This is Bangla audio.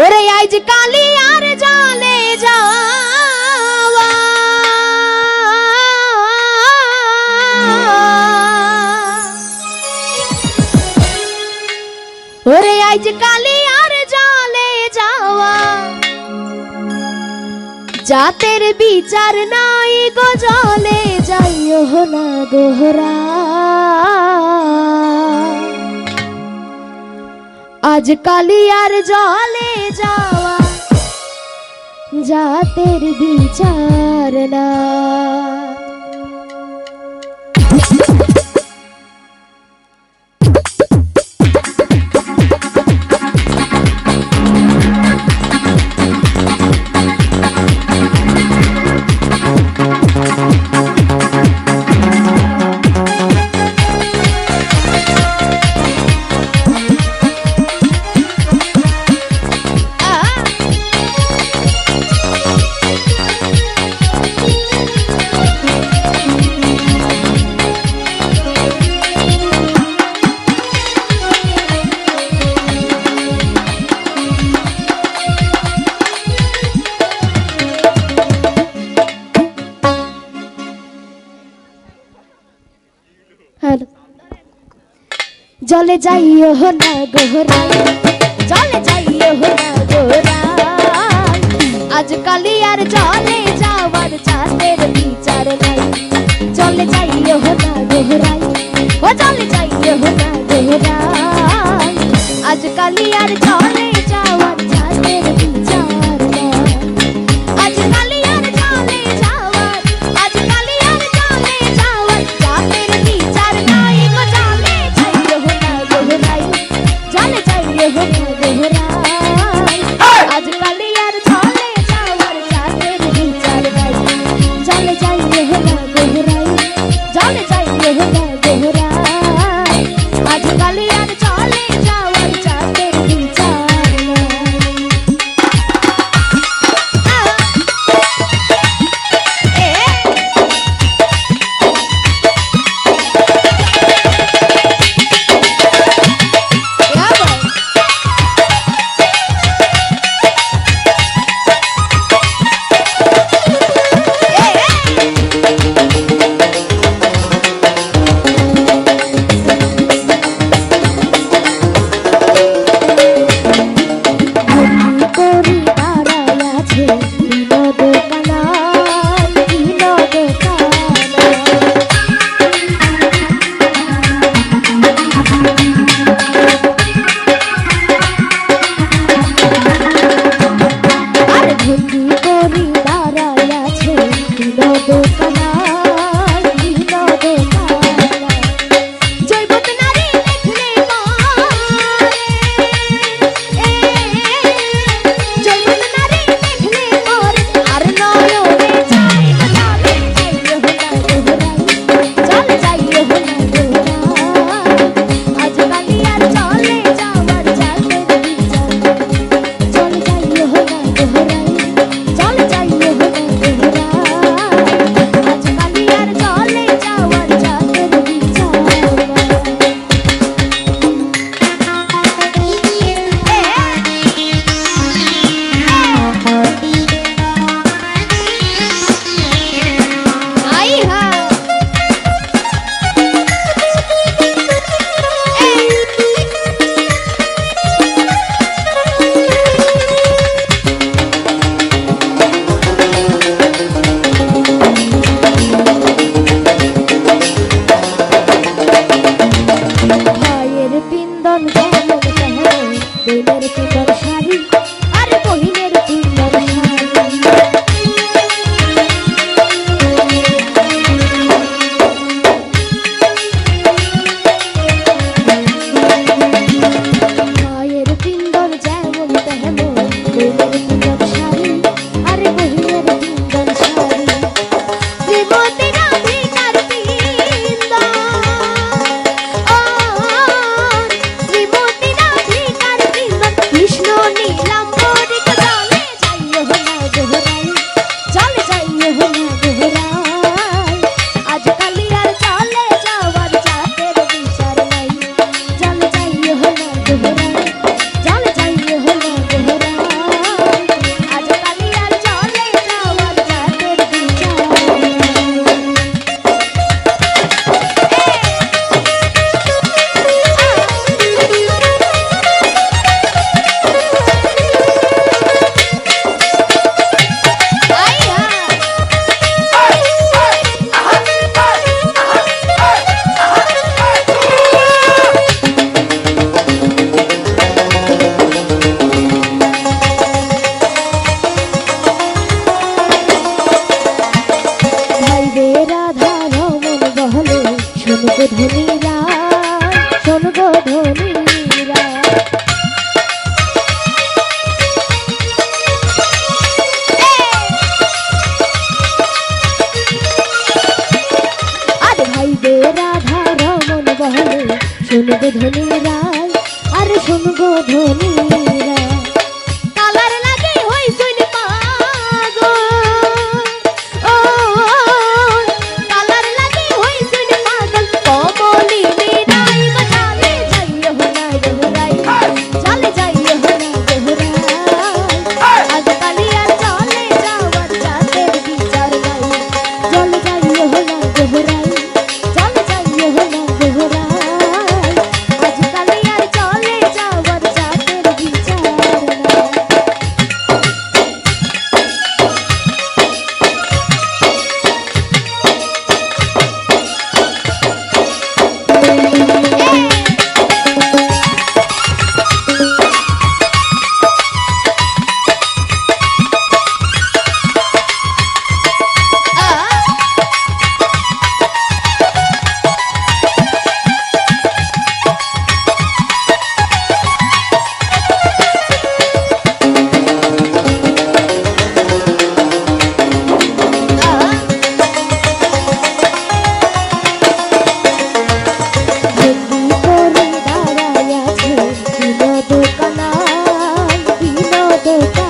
ওরে আজ কালি আর জালে যাওয়া। ওরে আজ কালি আর জালে যাওয়া। জাতের বিচার নাই গো জলে, যাইও না গোহরা আজ কালিয়ার জলে যাওয়া জাতের বিচার না। আমার জলে যাইও না গোহরা জলে যাইও না গোহরা আজকালি আর জলে যাওয়ার চাষের বিচার নাই। জলে যাইও না গোহরা ও জলে যাইও না গোহরা আজকালি আর জলে গো ধনীরা শোন ধনীরা। আর ভাই গো রাধা রমন বহলে শোন ধনীরা আর ধনীরা। te